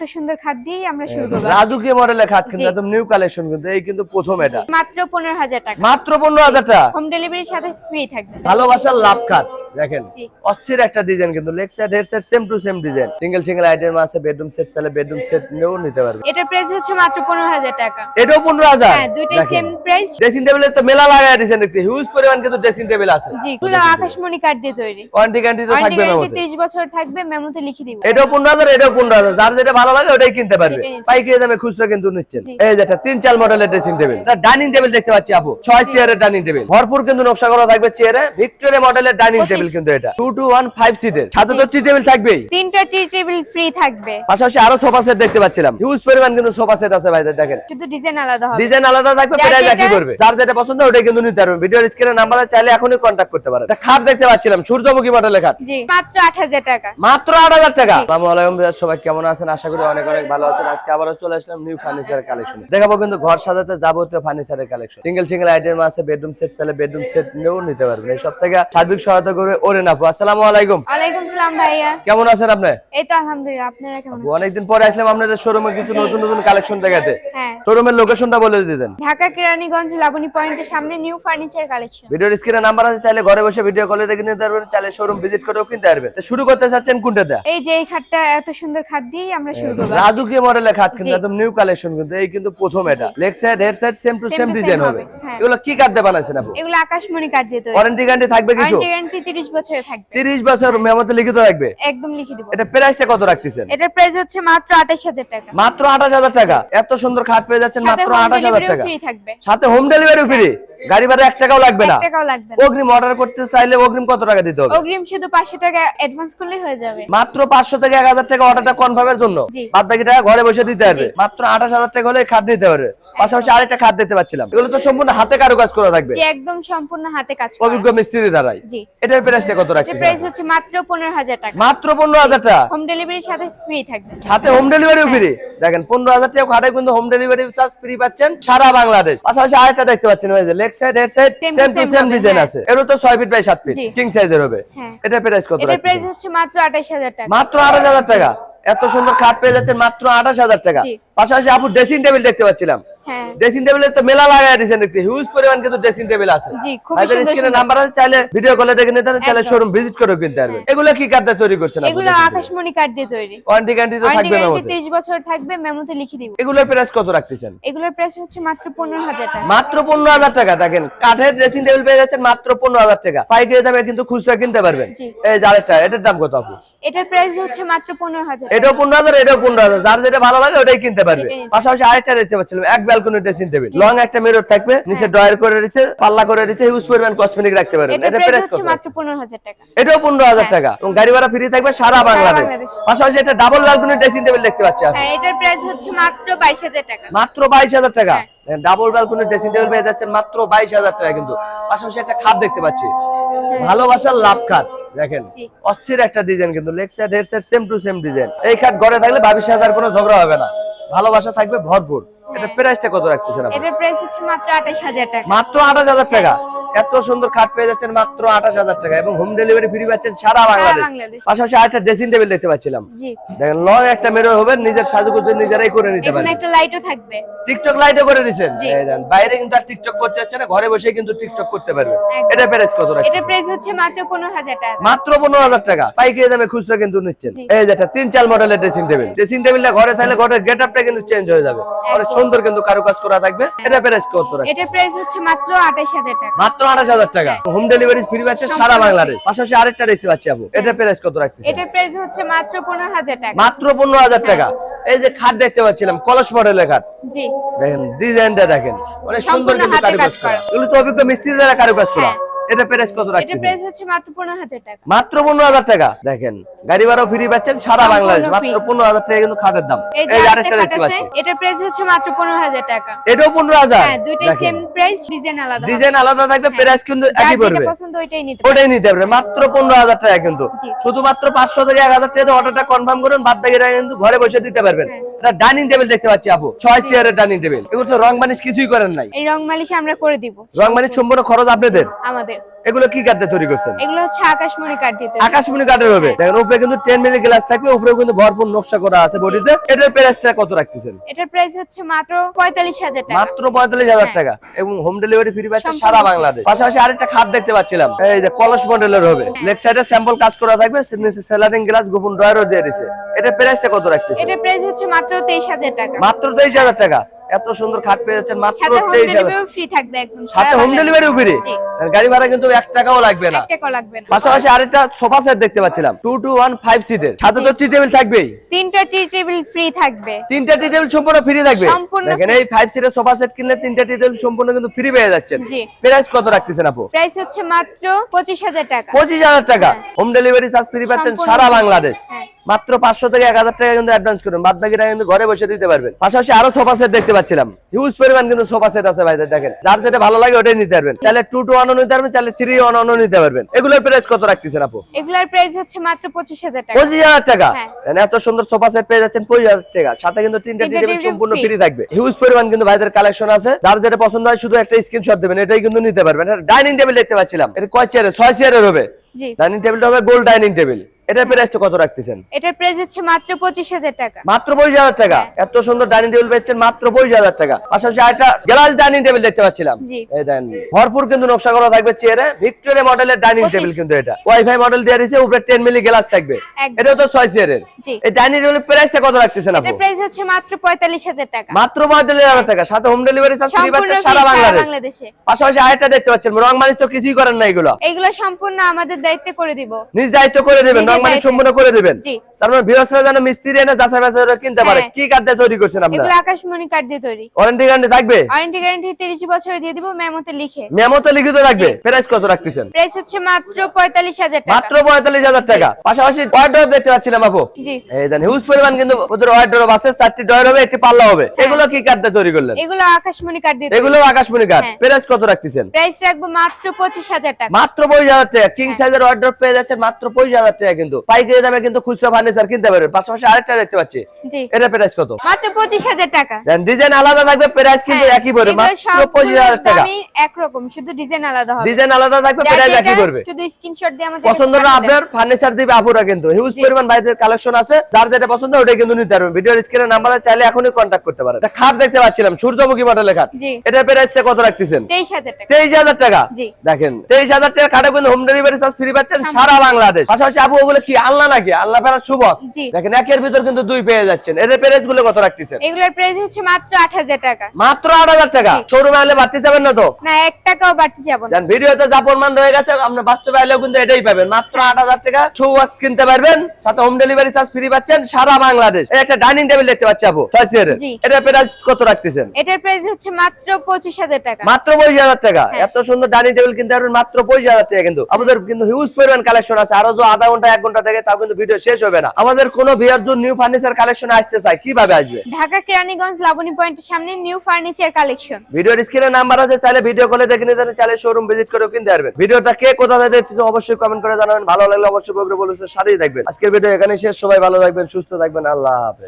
এত সুন্দর খাট দিয়েই আমরা শুরু করব। রাজুকে মডেলের খাট কিন্তু একদম নিউ কালেকশন কিন্তু এই কিন্তু প্রথম এটা। মাত্র পনেরো হাজার টাকা। মাত্র পনেরো হাজার টাকা। হোম ডেলিভারির সাথে ফ্রি থাকবে। ভালোবাসার লাভ খাট। দেখেন? অস্থির একটা ডিজাইন কিন্তু leg set head set same to same design single single item আছে বেডরুম সেট চাইলে বেডরুম সেট নিয়েও নিতে পারবে। এটার প্রাইস হচ্ছে মাত্র পনেরো হাজার টাকা। এটাও পনেরো হাজার? হ্যাঁ দুইটাই সেম প্রাইস ড্রেসিং টেবিলের তো মেলা লাগাই দিয়েছেন দেখতে। হিউজ পরিমাণ কিন্তু ড্রেসিং টেবিল আছে। জি গুলো আকাশমণি কাঠ দিয়ে তৈরি। ওয়ারেন্টি গ্যারান্টি তো থাকবে গ্যারান্টি মেমোতে। তেইশ বছর থাকবে মেমোতে লিখে দিব। এটাও পনেরো হাজার এটাও পনেরো হাজার। যার যেটা ভালো লাগে ওটাই কিনতে পারবে। পাইকারি দামে খুচরা কিন্তু নিচ্ছেন। এই যেটা তিন চাল মডেলের ড্রেসিং টেবিল ডাইনিং টেবিল দেখতে পাচ্ছি আপু। ছয় চেয়ারের ডাইনিং টেবিল ভরপুর কিন্তু নকশা করা থাকবে চেয়ারে ভিক্টোরিয়া মডেলের ডাইনিং পঁচিশ। টেবিল কিন্তু এটা। সিটের সাথে তো টি টেবিল থাকবেই। তিনটা টি টেবিল ফ্রি থাকবে। পাশাপাশি আরও সোফা সেট দেখতে পাচ্ছিলাম। হিউজ পরিমাণ কিন্তু সোফা সেট আছে ভাই দেখেন। শুধু ডিজাইন আলাদা হবে। ডিজাইন আলাদা থাকবে প্রাইস একই করবে। যার যেটা পছন্দ ওটাই কিন্তু নিতে পারবেন। ভিডিওর স্ক্রিনে নাম্বার চাইলে এখনই কন্ট্যাক্ট করতে পারেন। খাট দেখতে পাচ্ছিলাম সূর্যমুখী মডেলের খাট। জি। মাত্র আট হাজার টাকা। মাত্র আট হাজার টাকা। আসসালামু আলাইকুম সবাই কেমন আছেন? আশা করি অনেক অনেক ভালো আছেন। আজকে আবারও চলে আসলাম নিউ ফার্নিচার কালেকশন দেখাবো কিন্তু ঘর সাজাতে যাবতীয় ফার্নিচারের কালেকশন সিঙ্গেল সিঙ্গেল আইটেম আছে বেডরুম সেট চাইলে বেডরুম সেট নিয়েও নিতে পারবেন। এই সব থেকে সার্বিক সহায়তা করবে ওরেন আপু আসসালামু আলাইকুম। ওয়ালাইকুম সালাম ভাইয়া। কেমন আছেন আপনি? এই তো আলহামদুলিল্লাহ আপনারা কেমন আপু, অনেকদিন পরে আসলাম আপনাদের শোরুমে কিছু নতুন নতুন কালেকশন দেখাতে। হ্যাঁ। শোরুমের লোকেশনটা বলে দিতেন। ঢাকা কেরানীগঞ্জ লাবণী পয়েন্টের সামনে নিউ ফার্নিচার কালেকশন ভিডিওর স্ক্রিনে নাম্বার আছে চাইলে ঘরে বসে ভিডিও কলে দেখে নিতে পারবেন চাইলে শোরুম ভিজিট করেও কিনতে পারবেন। তো শুরু করতে চাচ্ছেন কোনটা দেয়া এই যে এই খাটটা এত সুন্দর খাট দিয়েই আমরা শুরু করব। রাজুকি মডেলের খাট কিন্তু একদম নিউ কালেকশন কিন্তু এই কিন্তু প্রথম এটা। Leg side head side same to same design হবে হ্যাঁ। এগুলো কি কাটতে বানাইছেন আপু? এগুলো আকাশমণি কাঠ দিয়ে তৈরি। ওয়ারেন্টি গ্যারান্টি থাকবে কিছু? ওয়ারেন্টি গ্যারান্টি 30 বছরের থাকবে। 30 বছর মেমোতে লিখিত থাকবে একদম লিখে দিব এটা প্রাইসটা কত রাখতেছেন? এটার প্রাইস হচ্ছে মাত্র 28000 টাকা। মাত্র 28000 টাকা। এত সুন্দর খাট পেয়ে যাচ্ছেন মাত্র হোম 28000 টাকা। ফ্রি থাকবে। সাথে হোম ডেলিভারি ফ্রি গাড়ি ভাড়া 1 টাকাও লাগবে না। এক টাকাও লাগবে না। অগ্রিম অর্ডার করতে চাইলে অগ্রিম কত টাকা দিতে হবে? অগ্রিম শুধু 500 টাকা অ্যাডভান্স করলেই হয়ে যাবে। মাত্র পাঁচশো থেকে এক হাজার টাকা অর্ডারটা কনফার্মের জন্য। বাদ বাকি টাকা ঘরে বসে দিতে পারবে। মাত্র আঠাশ হাজার টাকা হলে খাট নিতে পারবে। পাশাপাশি আরেকটা খাট দেখতে পাচ্ছিলাম। এগুলো তো সম্পূর্ণ হাতে কারুকাজ করা থাকবে। যে একদম সম্পূর্ণ হাতে কাজ করা। অভিজ্ঞ মিস্ত্রি দ্বারাই। জি। এটার প্রাইসটা কত এটার রাখতেছেন? প্রাইস হচ্ছে মাত্র 15000 টাকা। মাত্র পনেরো হাজার টাকা হোম ডেলিভারির সাথে ফ্রি থাকবে। সাথে হোম ডেলিভারিও ফ্রি দেখেন পনেরো হাজার টাকা খাটে কিন্তু হোম ডেলিভারি চার্জ ফ্রি পাচ্ছেন সারা বাংলাদেশ। পাশাপাশি আরেকটা দেখতে পাচ্ছেন ওই যে leg side head side same to same design. আছে। এরও তো ছয় ফিট বাই সাত ফিট জি। কিং সাইজের হবে। হ্যাঁ। এটার প্রাইস কত এটার প্রাইস হচ্ছে মাত্র 28000 টাকা। মাত্র আঠাশ হাজার টাকা। এত সুন্দর খাট পেয়ে যাচ্ছেন মাত্র আঠাশ হাজার টাকা। পাশাপাশি আপু ড্রেসিং টেবিল দেখতে পাচ্ছিলাম। ড্রেসিং টেবিলের তো মেলা লাগাই দিয়েছেন দেখতে। হিউজ পরিমাণ কিন্তু ড্রেসিং টেবিল আছে। সুন্দর স্ক্রিনে নাম্বার আছে চাইলে ভিডিও কলে দেখে নিতে পারেন চাইলে শোরুম ভিজিট করে কিনতে পারবেন। এগুলো কি কাঠটা তৈরি করছেন এগুলো আকাশমণি কাঠ দিয়ে তৈরি। ওয়ারেন্টি গ্যারান্টি তো থাকবে না গ্যারান্টি 23 বছর থাকবে মেমোতে লিখে দিব। এগুলোর প্রাইস কত রাখতেছেন? এগুলোর প্রাইস হচ্ছে মাত্র 15000 টাকা। মাত্র পনেরো হাজার টাকা দেখেন কাঠের ড্রেসিং টেবিল পেয়ে যাচ্ছেন মাত্র পনেরো হাজার টাকা। পাইকারি দামে কিন্তু খুচরা কিনতে পারবেন। এই যে এটার দাম কত আপু? এটার প্রাইস হচ্ছে মাত্র 15000 এটাও পনেরো হাজার এটাও পনেরো হাজার। যার যেটা ভালো লাগে ওটাই কিনতে পারবে। পাশাপাশি আরেকটা দেখতে পাচ্ছিলাম এক ব্যালকনি ড্রেসিং টেবিল লং একটা মিরর থাকবে নিচে ড্রয়ার করে দিচ্ছে পাল্লা করে দিচ্ছে হিউজ পরিমাণ কসমেটিক রাখতে পারবেন এটা প্রাইস হচ্ছে মাত্র 15000 টাকা। এটাও পনেরো হাজার হ্যাঁ। টাকা। এবং গাড়ি ভাড়া ফ্রি থাকবে সারা বাংলাদেশ। পাশাপাশি এটা ডাবল ব্যালকনি ড্রেসিং টেবিল দেখতে পাচ্ছি হ্যাঁ এটার প্রাইস হচ্ছে মাত্র 22000 টাকা। মাত্র বাইশ হাজার টাকা। হ্যাঁ। ডাবল ব্যালকনি ড্রেসিং টেবিল পেয়ে যাচ্ছেন মাত্র বাইশ হাজার টাকা কিন্তু। পাশাপাশি একটা খাট দেখতে পাচ্ছি। ভালোবাসার লাভ খাট দেখেন। অস্থির একটা ডিজাইন কিন্তু leg side head same to same design এই খাট ঘরে থাকলে বাবিশ হাজার কোনো ঝগড়া হবে না। ভালোবাসা থাকবে ভরপুর। এটা প্রাইসটা কত রাখতেছেন আপনি? এটার প্রাইস হচ্ছে মাত্র 28000 টাকা। মাত্র আঠাশ হাজার টাকা। এত সুন্দর খাট পেয়ে যাচ্ছেন মাত্র আঠাশ হাজার টাকা এবং হোম ডেলিভারি ফ্রি পাচ্ছেন সারা বাংলাদেশ। পাশাপাশি আরেকটা ড্রেসিং টেবিল দেখতে পাচ্ছিলাম। দেখেন লং একটা মেরো হবে নিজের সাজুগুজু নিজেরাই করে নিতে পারেন একটা লাইটও থাকবে। টিকটক লাইটও করে। এই দেন, বাইরে কিন্তু আর টিকটক করতে হচ্ছে না ঘরে বসে কিন্তু টিকটক করতে পারবে এটা প্রাইস কত রাখছেন প্রাইস হচ্ছে মাত্র 15000 টাকা। মাত্র পনেরো হাজার টাকা। পাইকারি দামে খুচরা কিন্তু নিচ্ছেন। এই যেটা তিন চাল মডেলের ড্রেসিং টেবিল ড্রেসিং টেবিলটা ঘরে থাকলে ঘরের গেট আপটা কিন্তু চেঞ্জ হয়ে যাবে। অনেক সুন্দর কিন্তু কারুকাজ করা থাকবে। এটা প্রাইস কত রাখছেন এটার প্রাইস হচ্ছে মাত্র 28000 টাকা। মাত্র আঠাশ হাজার টাকা। হোম ডেলিভারি ফ্রি পাচ্ছে সারা বাংলাদেশ। পাশাপাশি আরেকটা দেখতে পাচ্ছি আপু। এটা প্রাইস কত রাখতেছেন এটার প্রাইস হচ্ছে মাত্র 15000 টাকা। মাত্র পনেরো হাজার টাকা। এই যে খাট দেখতে পাচ্ছিলাম কলস মডেলের খাট। জি। দেখেন ডিজাইনটা দেখেন। অনেক সুন্দর কিন্তু কারুকাজ করা। করা। এগুলো তো অভিজ্ঞ মিস্ত্রি দ্বারা কারুকাজ করা। হ্যাঁ। এটা প্রাইস কত এটার রাখতেছেন? প্রাইস হচ্ছে মাত্র 15000 টাকা। মাত্র পনেরো হাজার টাকা। দেখেন গাড়ি ভাড়াও ফ্রি পাচ্ছেন সারা বাংলাদেশ মাত্র পনেরো হাজার টাকা কিন্তু খাটের দাম। এই আরেকটা দেখতে আছে পাচ্ছি এটার প্রাইস হচ্ছে মাত্র 15000 টাকা। এটাও পনেরো হাজার। হ্যাঁ দুইটাই সেম প্রাইস ডিজাইন আলাদা ডিজাইন আলাদা থাকবে হ্যাঁ। প্রাইস কিন্তু যার একই যেটা পছন্দ ওইটাই নিতে ওটাই নিতে পারবে মাত্র পনেরো হাজার টাকা কিন্তু। শুধুমাত্র পাঁচশো থেকে এক হাজার টাকা অর্ডারটা কনফার্ম করুন বাদ বাকি টাকা কিন্তু ঘরে বসে দিতে পারবেন। হ্যাঁ। এটা ডাইনিং টেবিল দেখতে পাচ্ছি আপু ছয় চেয়ারের ডাইনিং টেবিল এগুলো তো রং মালিশ কিছুই করেন নাই। এই রং মালিশ আমরা করে দিব। রং মানিশ সম্পূর্ণ খরচ আপনাদের? আমাদের। এগুলো কি কাঠে তৈরি করছেন? এগুলো হচ্ছে আকাশমণি কাঠ দিয়ে আকাশমণি কাঠের হবে। দেখেন উপরে কিন্তু টেন মিলি গ্লাস থাকবে উপরে কিন্তু ভরপুর নকশা করা আছে বডিতে। এটার প্রাইসটা কত রাখতেছেন? এটার প্রাইস হচ্ছে মাত্র পঁয়তাল্লিশ হাজার টাকা। মাত্র পঁয়তাল্লিশ হাজার হ্যাঁ। টাকা। এবং হোম ডেলিভারি ফ্রি পাচ্ছে সারা বাংলাদেশ। পাশাপাশি আরেকটা খাট দেখতে পাচ্ছিলাম। এই যে কলস মডেলের হবে। লেগ সাইডে স্যাম্পল কাজ করা থাকবে নিচে সেলারিং গ্লাস গোপন ড্রয়ারও দিয়ে দিছে। এটার প্রাইসটা কত রাখতেছে এটার প্রাইস হচ্ছে মাত্র তেইশ হাজার টাকা। মাত্র তেইশ হাজার টাকা। এত সুন্দর খাট পেয়ে যাচ্ছেন মাত্র সাথে হোম তেইশ হাজার। ডেলিভারি ফ্রি সাথে হোম বাংলাদেশে। ফ্রি গাড়ি ভাড়া কিন্তু এক টাকাও লাগবে না। পাশাপাশি আরেকটা সোফা সেট দেখতে পাচ্ছিলাম। টু টু ওয়ান ফাইভ সিটের সাথে তো টি টেবিল থাকবেই। তিনটা টি টেবিল ফ্রি থাকবে। তিনটা টি টেবিল সম্পূর্ণ ফ্রি থাকবে। দেখেন এই ফাইভ সিটের সোফা সেট কিনলে তিনটা টি টেবিল সম্পূর্ণ কিন্তু ফ্রি পেয়ে যাচ্ছেন। প্রাইস কত রাখতেছেন আপু? প্রাইস হচ্ছে মাত্র পঁচিশ হাজার টাকা। পঁচিশ হাজার টাকা। হোম ডেলিভারি চার্জ ফ্রি পাচ্ছেন সারা বাংলাদেশ। হ্যাঁ। মাত্র পাঁচশো থেকে এক হাজার টাকা কিন্তু অ্যাডভান্স করুন। বাদ কিন্তু ঘরে বসে দিতে পারবেন। পাশাপাশি আরও সোফা সেট দেখতে পাচ্ছিলাম। হিউজ পরিমাণ কিন্তু সোফা সেট আছে ভাইদের দেখেন। যার যেটা ভালো লাগে ওটাই নিতে পারবেন। তাহলে টু টু ওয়ানও নিতে পারবেন তাহলে থ্রি ওয়ানও নিতে পারবেন। এগুলোর প্রাইস কত রাখতেছেন আপু? এগুলার প্রাইস হচ্ছে মাত্র পঁচিশ হাজার টাকা। পঁচিশ হাজার টাকা। তাহলে এত সুন্দর সোফা সেট পেয়ে যাচ্ছেন পঁচিশ হাজার টাকা। সাথে কিন্তু তিনটা table সম্পূর্ণ ফ্রি থাকবে। হিউজ পরিমাণ কিন্তু ভাইদের কালেকশন আছে। যার যেটা পছন্দ হয় শুধু একটা স্ক্রিনশট দেবেন এটাই কিন্তু নিতে পারবেন। ডাইনিং টেবিল দেখতে পাচ্ছিলাম। এটা কয় চেয়ারের ছয় চেয়ারের হবে। ডাইনিং টেবিলটা হবে গোল্ড ডাইনিং টেবিল এটার প্রাইসটা কত রাখতেছেন? এটার প্রাইস হচ্ছে মাত্র পঁচিশ হাজার টাকা। মাত্র পঁচিশ হাজার টাকা? হ্যাঁ। এত সুন্দর ডাইনিং টেবিল পেয়েছেন মাত্র পঁচিশ হাজার টাকা। পাশাপাশি একটা গ্লাস ডাইনিং টেবিল দেখতে পাচ্ছিলাম। এই দেন ভরপুর কিন্তু নকশা করা থাকবে চেয়ারে। ভিক্টোরিয়া মডেলের ডাইনিং টেবিল কিন্তু এটা। ওয়াইফাই মডেল দিয়ে দিয়েছে উপরে টেন মিলি গ্লাস থাকবে। এটাও তো ছয় চেয়ারের। জি। এই ডাইনিং টেবিলের প্রাইসটা কত রাখতেছেন আপু? এটার প্রাইস হচ্ছে মাত্র পঁয়তাল্লিশ হাজার টাকা। মাত্র পঁয়তাল্লিশ হাজার টাকা। সাথে হোম ডেলিভারি চার্জ ফ্রি সম্পূর্ণ পাচ্ছে free সারা বাংলাদেশ। পাশাপাশি আরেকটা দেখতে পাচ্ছেন রং মানিস তো কিছুই করেন না এগুলো। এগুলো সম্পূর্ণ আমাদের দায়িত্বে করে দিব। নিজ দায়িত্ব করে দিবেন নিজের রং সম্পূর্ণ করে দিবেন। জি। তার যেন মিস্ত্রি এনে যাচাই বাছাই কিনতে পারে। হ্যাঁ। কি কার্ডে তৈরি করছেন এগুলো আকাশমণি কাঠ দিয়ে তৈরি। ওয়ারেন্টি গ্যারান্টি থাকবে? ওয়ারেন্টি গ্যারান্টি তিরিশ বছরে দিয়ে দিব মেমোতে লিখে। মেমো লিখিত থাকবে। প্রাইস কত রাখতেছেন? প্রাইস হচ্ছে মাত্র টাকা। মাত্র পঁয়তাল্লিশ হাজার টাকা। পাশাপাশি ওয়ার্ডরোব দেখতে পাচ্ছিলাম আপু। জি। এই দেন হিউজ পরিমাণ কিন্তু ওদের ওয়ার্ডরোব আছে। চারটি ডয়ার হবে একটি পাল্লা হবে। এগুলো কি তৈরি করলেন? এগুলো আকাশমণি কাঠ দিয়ে এগুলো আকাশমণি হ্যাঁ। প্রাইস কত রাখতেছেন? প্রাইস রাখব মাত্র পঁচিশ হাজার টাকা। মাত্র টাকা। কিং হ্যাঁ। সাইজের অর্ডার পেয়ে যাচ্ছে মাত্র টাকা কিন্তু। পাইকারি দামে কিন্তু খুচরা ফার্নিচার কিনতে পারবেন পাশাপাশি আরেকটা দেখতে পাচ্ছি। এটা প্রাইস কত? মাত্র পঁচিশ হাজার টাকা। ডিজাইন আলাদা থাকবে প্রাইস কিন্তু হ্যাঁ, একই পড়বে। মাত্র সবগুলোর পঁচিশ হাজার টাকা। দামই একরকম শুধু ডিজাইন আলাদা হবে। ডিজাইন আলাদা থাকবে প্রাইস একই পড়বে। শুধু স্ক্রিনশট দিয়ে আমাদের পছন্দ না আপনার ফার্নিচার দিবে আপুরা কিন্তু। হিউজ পরিমাণ কালেকশন আছে। যার যেটা পছন্দ ওটাই কিন্তু নিতে পারবেন। ভিডিওর স্ক্রিনে নাম্বারে চাইলে এখনই কন্ট্যাক্ট করতে পারেন। একটা খাট দেখতে পাচ্ছিলাম সূর্যমুখী মডেলের খাট। জি। এটার প্রাইস কত রাখতেছেন? তেইশ হাজার টাকা। তেইশ হাজার টাকা? জি। দেখেন তেইশ হাজার টাকা খাটে কিন্তু হোম ডেলিভারি চার্জ ফ্রি পাচ্ছেন সারা বাংলাদেশ। পাশাপাশি আপু ওগুলো কি আল্লাহ নাকি? আল্লাহ ফেরার শুভ দেখেন একের ভিতর কিন্তু দুই পেয়ে যাচ্ছেন। প্রাইসগুলো কত রাখতেছেন? এগুলোর প্রাইস হচ্ছে মাত্র আট হাজার টাকা। মাত্র আট হাজার টাকা। শোরুমে বাড়তে যাবেন না তো? না এক টাকাও বাড়তে যাব না। ভিডিওতে যা প্রমাণ রয়ে গেছে আপনি বাস্তবে কিন্তু এটাই পাবেন। মাত্র আট হাজার টাকা শো ওয়াশ কিনতে পারবেন সাথে হোম ডেলিভারি চার্জ ফ্রি পাচ্ছেন সারা বাংলাদেশ। এই একটা ডাইনিং টেবিল দেখতে পাচ্ছি আপু প্রাইস কত রাখতেছেন? এটার প্রাইস হচ্ছে মাত্র পঁচিশ হাজার টাকা। মাত্র পঁচিশ হাজার টাকা। হ্যাঁ। এত সুন্দর ডাইনিং টেবিল কিনতে পারবেন মাত্র পঁচিশ হাজার টাকা কিন্তু। আমাদের কিন্তু হিউজ পরিমাণ কালেকশন আছে। আরও যে আধা ঘণ্টা এক ঘণ্টা থেকে তাও কিন্তু ভিডিও শেষ হবে না। আমাদের কোনো বিয়ার জন্য নিউ ফার্নিচার কালেকশন আসতে চাই কীভাবে আসবে? ঢাকা কেরানীগঞ্জ লাবণী পয়েন্টের সামনে নিউ ফার্নিচার কালেকশন ভিডিওর স্ক্রিনে নাম্বার আছে চাইলে ভিডিও কলে দেখে নিতে চাইলে শোরুম ভিজিট করেও কিনতে পারবেন। ভিডিওটা কে কোথা থেকে দেখছেন অবশ্যই কমেন্ট করে জানাবেন ভালো লাগলে অবশ্যই বগরে বলেছে সাথেই দেখবেন। আজকের ভিডিও এখানে শেষ সবাই ভালো থাকবেন সুস্থ থাকবেন আল্লাহ হাফেজ।